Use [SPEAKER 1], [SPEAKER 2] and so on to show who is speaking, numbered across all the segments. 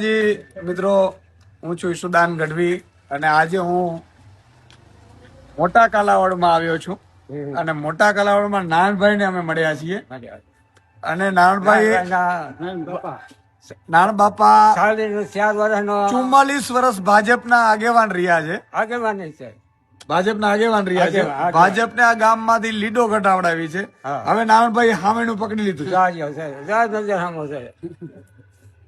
[SPEAKER 1] જી મિત્રો હું છું ઈશુદાન ગઢવી અને આજે હું મોટા કાલાવડમાં આવ્યો છું. અને મોટા કાલાવડમાં નારણભાઈ ને અમે મળ્યા છીએ. અને નારણભાઈ નાન બાપા
[SPEAKER 2] ચાર વર્ષનો
[SPEAKER 1] ચુમ્માલીસ વર્ષ ભાજપના આગેવાન રહ્યા છે.
[SPEAKER 2] આગેવાન છે.
[SPEAKER 1] ભાજપના આગેવાન રહ્યા છે.
[SPEAKER 2] ભાજપ.
[SPEAKER 1] ભાજપને આ ગામમાંથી લીડો ઘટાવડાવી છે. હવે નાનભાઈ હામેનું પકડી લીધું છે.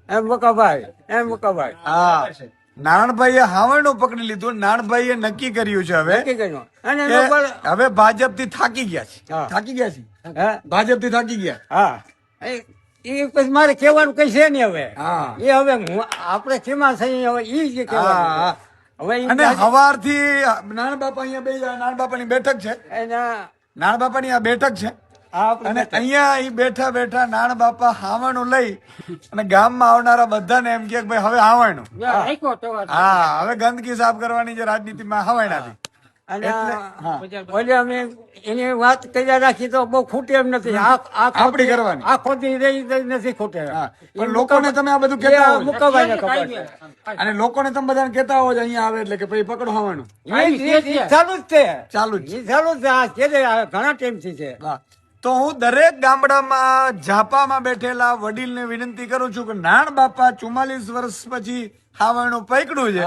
[SPEAKER 2] એમ વકાભાઈ એમ વકાભાઈ
[SPEAKER 1] હા. નારણભાઈએ હાવણનું પકડી લીધું નારણભાઈએ નક્કી કર્યું છે હવે હવે ભાજપથી થાકી ગયા છે. થાકી ગયા છે?
[SPEAKER 2] હે?
[SPEAKER 1] ભાજપથી થાકી ગયા.
[SPEAKER 2] હા. એ પછી મારે કહેવાનું કઈ છે નહીં હવે.
[SPEAKER 1] હા.
[SPEAKER 2] એ હવે આપણે કેમાં થઈ હવે એ જ કહેવાનું હવે
[SPEAKER 1] અને હવારથી નાના બાપા અહીંયા બે નાના બાપાની બેઠક છે.
[SPEAKER 2] એના
[SPEAKER 1] નાના બાપાની આ બેઠક છે. અને અહીંયા અહીં બેઠા બેઠા નાના બાપા હાવણું લઈ અને ગામમાં આવનારા બધાને એમ કે ભાઈ હવે હાવણું.
[SPEAKER 2] રાખ્યો તો વાત.
[SPEAKER 1] હા હવે ગંદકી સાફ કરવાની જે રાજનીતિમાં હવાયણાથી
[SPEAKER 2] અને
[SPEAKER 1] હા.
[SPEAKER 2] ઓલે અમે એની વાત કર્યા રાખી તો બહુ ખૂટે એમ નથી. આ આ
[SPEAKER 1] આપણી
[SPEAKER 2] ખોટી-
[SPEAKER 1] કરવાની.
[SPEAKER 2] આ ખોટી રહી રહી નથી ખૂટે.
[SPEAKER 1] પણ લોકોને તમે આ બધું કહેતા હો છો.
[SPEAKER 2] મુકાભાઈને ખબર છે.
[SPEAKER 1] અને લોકોને તમે બધાને કહેતા હો અહીંયા આવે એટલે કે ભાઈ પકડો હાવણું.
[SPEAKER 2] ઈ ચાલુ જ છે.
[SPEAKER 1] ચાલુ જ છે.
[SPEAKER 2] ઈ ચાલુ જ છે. આ કે છે, ઘણા છે.
[SPEAKER 1] તો હું દરેક ગામડામાં ઝાપામાં બેઠેલા વડીલને વિનંતી કરું છું કે નાણ બાપા ચુમ્માલીસ વર્ષ પછી હાવણનું પકડ્યું છે.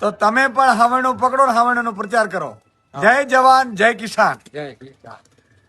[SPEAKER 1] તો તમે પણ હાવણનું પકડો હાવણનો પ્રચાર કરો. જય જવાન જય કિસાન.
[SPEAKER 2] જય રામ.